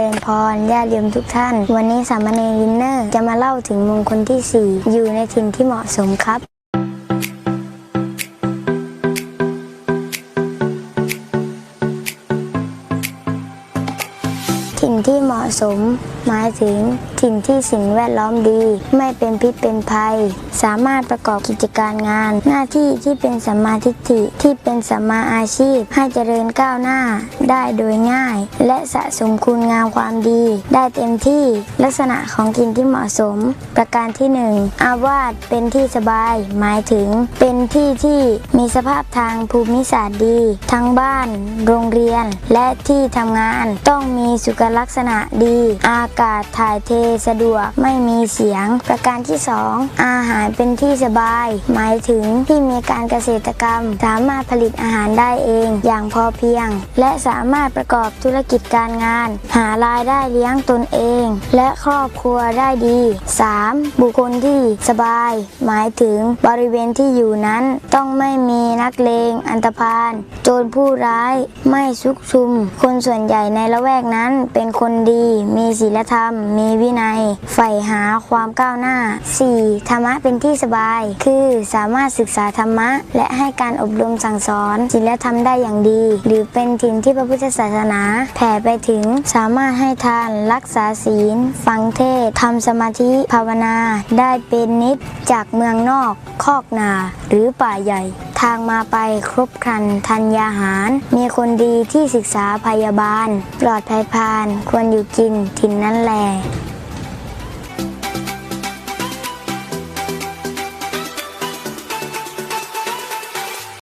ริญพรญาติโยมทุกท่าน วันนี้สามเณรวินเนอร์ จะมาเล่าถึงมงคลที่ 4 อยู่ในถิ่นที่เหมาะสมครับ ถิ่นที่เหมาะสม หมายถึงถิ่นที่สิ่งแวดล้อมดี ไม่เป็นพิษเป็นภัย สามารถประกอบกิจการงาน หน้าที่ที่เป็นสัมมาทิฏฐิที่เป็นสัมมาอาชีพ ให้เจริญก้าวหน้าได้โดยง่าย และสะสมคุณงามความดี ได้เต็มที่ลักษณะของถิ่นที่เหมาะสม ประการที่หนึ่งอาวาสเป็นที่สบาย หมายถึง เป็นที่ที่มีสภาพทางภูมิศาสตร์ดี ทั้งบ้าน โรงเรียน และที่ทำงานต้องมีสุขลัลักษณะดี อากาศถ่ายเทสะดวกไม่มีเสียง ประการที่ 2 อาหารเป็นที่สบาย หมายถึงที่มีการเกษตรกรรม สามารถผลิตอาหารได้เองอย่างพอเพียง และสามารถประกอบธุรกิจการงาน หารายได้เลี้ยงตนเอง และครอบครัวได้ดี 3. บุคคลที่สบาย หมายถึงบริเวณที่อยู่นั้นต้องไม่มีนักเลงอันตพาลโจรผู้ร้ายไม่ซุกชุม คนส่วนใหญ่ในละแวกนั้นเป็นคนดี มีศีลธรรม มีวินัย ใฝ่หาความก้าวหน้า 4. ธรรมะเป็นที่สบาย คือสามารถศึกษาธรรมะ และให้การอบรมสั่งสอนศีลธรรมได้อย่างดี หรือเป็นถิ่นที่พระพุทธศาสนา แผ่ไปถึงสามารถให้ทานรักษาศีล ฟังเทศทำสมาธิภาวนา ได้เป็นนิดจากเมืองนอก คอกนา หรือป่าใหญ่ ทางมาไปครบครันทันยาหาร มีคนดีที่ศึกษาพยาบาล ปลอดภัยพาน ควรอยู่กินถิ่นนั้นแล